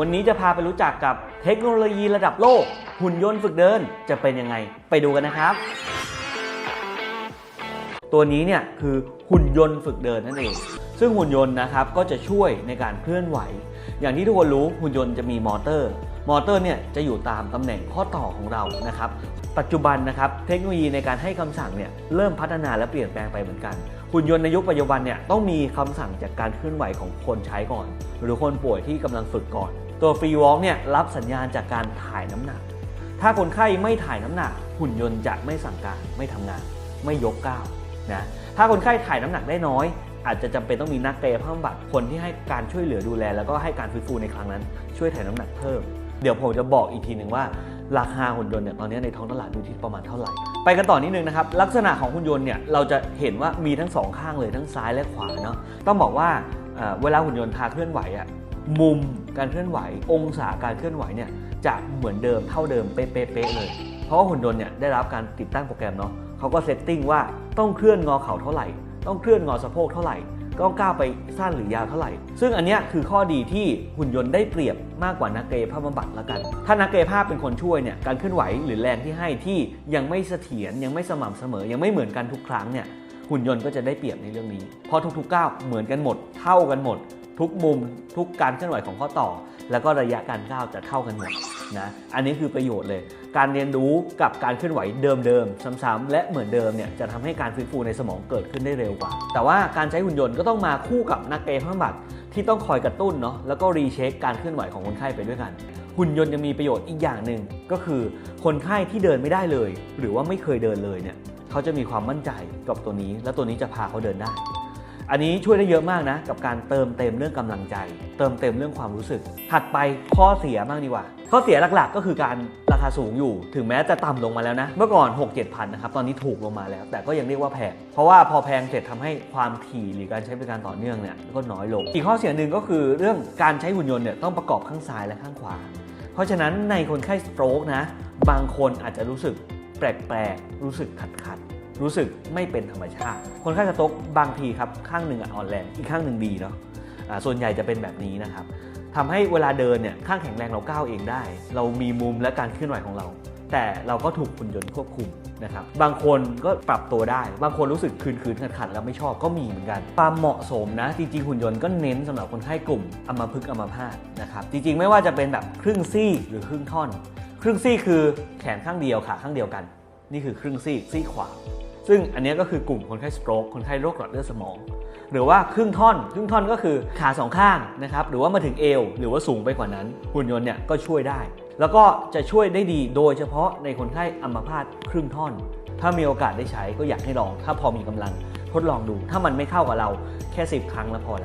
วันนี้จะพาไปรู้จักกับเทคโนโลยีระดับโลก หุ่นยนต์ฝึกเดินจะเป็นยังไง ไปดูกันนะครับ ตัวนี้เนี่ยคือหุ่นยนต์ฝึกเดินนั่นเอง ซึ่งหุ่นยนต์นะครับก็จะช่วยในการเคลื่อนไหว อย่างที่ทุกคนรู้หุ่นยนต์จะมีมอเตอร์ มอเตอร์เนี่ยจะอยู่ตามตำแหน่งข้อต่อของเรานะครับ ปัจจุบันนะครับเทคโนโลยีในการให้คำสั่งเนี่ยเริ่มพัฒนาและเปลี่ยนแปลงไปเหมือนกันหุ่นยนต์ในยุคปัจจุบันเนี่ยต้องมีคำสั่งจากการเคลื่อนไหวของคนใช้ก่อน หรือคนป่วยที่กำลังฝึกก่อน ตัวฟรีวอล์กเนี่ยรับสัญญาณจากการถ่ายน้ำหนัก ถ้าคนไข้ไม่ถ่ายน้ำหนัก หุ่นยนต์จะไม่สั่งการไม่ทำงาน ไม่ยกก้าวนะถ้าคนไข้ถ่ายน้ำหนักได้น้อย อาจจะจำเป็นต้องมีนักกายภาพบำบัดคนที่ให้การช่วยเหลือดูแล แล้วก็ให้การฟื้นฟูในครั้งนั้น ช่วยถ่ายน้ำหนักเพิ่ม เดี๋ยวผมจะบอกอีกทีหนึ่งว่าราคาหุ่นยนต์เนี่ยตอนนี้ในท้องตลาดอยู่ที่ประมาณเท่าไหร่ ไปกันต่อนิดนึงนะครับ ลักษณะของหุ่นยนต์เนี่ยเราจะเห็นว่ามีทั้งสองข้างเลยทั้งซ้ายและขวาเนาะต้องบอกว่าเวลาหุ่นยนต์ทาเคลื่อนไหวอะ มุมการเคลื่อนไหว องศาการเคลื่อนไหวเนี่ยจะเหมือนเดิมเท่าเดิมเป๊ะๆเลย เพราะว่าหุ่นยนต์เนี่ยได้รับการติดตั้งโปรแกรมเนาะเขาก็เซตติ้งว่าต้องเคลื่อนงอเข่าเท่าไหร่ ต้องเคลื่อนงอสะโพกเท่าไหร่ต้องก้าวไปสั้นหรือยาวเท่าไหร่ ซึ่งอันเนี้ยคือข้อดีที่หุ่นยนต์ได้เปรียบมากกว่านักเกยภาพบำบัดแล้วกัน ถ้านักเกยภาพเป็นคนช่วยเนี่ยการเคลื่อนไหวหรือแรงที่ให้ที่ยังไม่เสถียรยังไม่สม่ำเสมอ ยังไม่เหมือนกันทุกครั้งเนี่ยหุ่นยนต์ก็จะได้เปรียบในเรื่องนี้ เพราะทุกๆก้าวเหมือนกันหมด เท่ากันหมด ทุกมุมทุกการเคลื่อนไหวของข้อต่อ แล้วก็ระยะการก้าวจะเท่ากันหมดนะอันนี้คือประโยชน์เลย การเรียนรู้กับการเคลื่อนไหวเดิมๆซ้ำๆและเหมือนเดิมเนี่ยจะทำให้การฟื้นฟูในสมองเกิดขึ้นได้เร็วกว่า แต่ว่าการใช้หุ่นยนต์ก็ต้องมาคู่กับนักกายภาพบำบัดที่ต้องคอยกระตุ้นเนาะแล้วก็รีเช็คการเคลื่อนไหวของคนไข้ไปด้วยกัน หุ่นยนต์ยังมีประโยชน์อีกอย่างหนึ่งก็คือคนไข้ที่เดินไม่ได้เลย หรือว่าไม่เคยเดินเลยเนี่ยเขาจะมีความมั่นใจกับตัวนี้ และตัวนี้จะพาเขาเดินได้ อันนี้ช่วยได้เยอะมากนะ กับการเติมเต็มเรื่องกำลังใจ เติมเต็มเรื่องความรู้สึก ถัดไปข้อเสียบ้างดีกว่า ข้อเสียหลักๆ ก็คือการราคาสูงอยู่ ถึงแม้จะต่ำลงมาแล้วนะ เมื่อก่อน 6 7พันนะครับ ตอนนี้ถูกลงมาแล้ว แต่ก็ยังเรียกว่าแพง เพราะว่าพอแพงเสร็จทำให้ความถี่หรือการใช้บริการต่อเนื่องเนี่ยก็น้อยลง อีกข้อเสียหนึ่งก็คือเรื่องการใช้หุ่นยนต์เนี่ยต้องประกอบข้างซ้ายและข้างขวา เพราะฉะนั้นในคนไข้สโตรกนะ บางคนอาจจะรู้สึกแปลกๆ รู้สึกขัดๆ รู้สึกไม่เป็นธรรมชาติ คนไข้สโตรกบางทีครับข้างหนึ่งอ่อนแรงอีกข้างหนึ่งดีเนาะอ่าส่วนใหญ่จะเป็นแบบนี้นะครับทำให้เวลาเดินเนี่ยข้างแข็งแรงเราก้าวเองได้ เรามีมุมและการเคลื่อนไหวของเรา แต่เราก็ถูกหุ่นยนต์ควบคุมนะครับบางคนก็ปรับตัวได้ บางคนรู้สึกคืนๆขัดๆแล้วไม่ชอบก็มีเหมือนกัน ความเหมาะสมนะ จริงๆหุ่นยนต์ก็เน้นสำหรับคนไข้กลุ่มอัมพฤกษ์อัมพาตนะครับจริงๆ ไม่ว่าจะเป็นแบบครึ่งซี่หรือครึ่งท่อน ครึ่งซี่คือแขนข้างเดียวขาข้างเดียวกัน นี่คือครึ่งซี่ซี่ขวา ซึ่งอันนี้ก็คือกลุ่มคนไข้สโตรกคนไข้โรคหลอดเลือดสมอง หรือว่าครึ่งท่อน ครึ่งท่อนก็คือขาสองข้างนะครับหรือว่ามาถึงเอว หรือว่าสูงไปกว่านั้น หุ่นยนต์เนี่ยก็ช่วยได้ แล้วก็จะช่วยได้ดีโดยเฉพาะในคนไข้อัมพาตครึ่งท่อน ถ้ามีโอกาสได้ใช้ก็อยากให้ลอง ถ้าพอมีกำลังทดลองดู ถ้ามันไม่เข้ากับเราแค่ 10 ครั้งแล้วพอแล้ว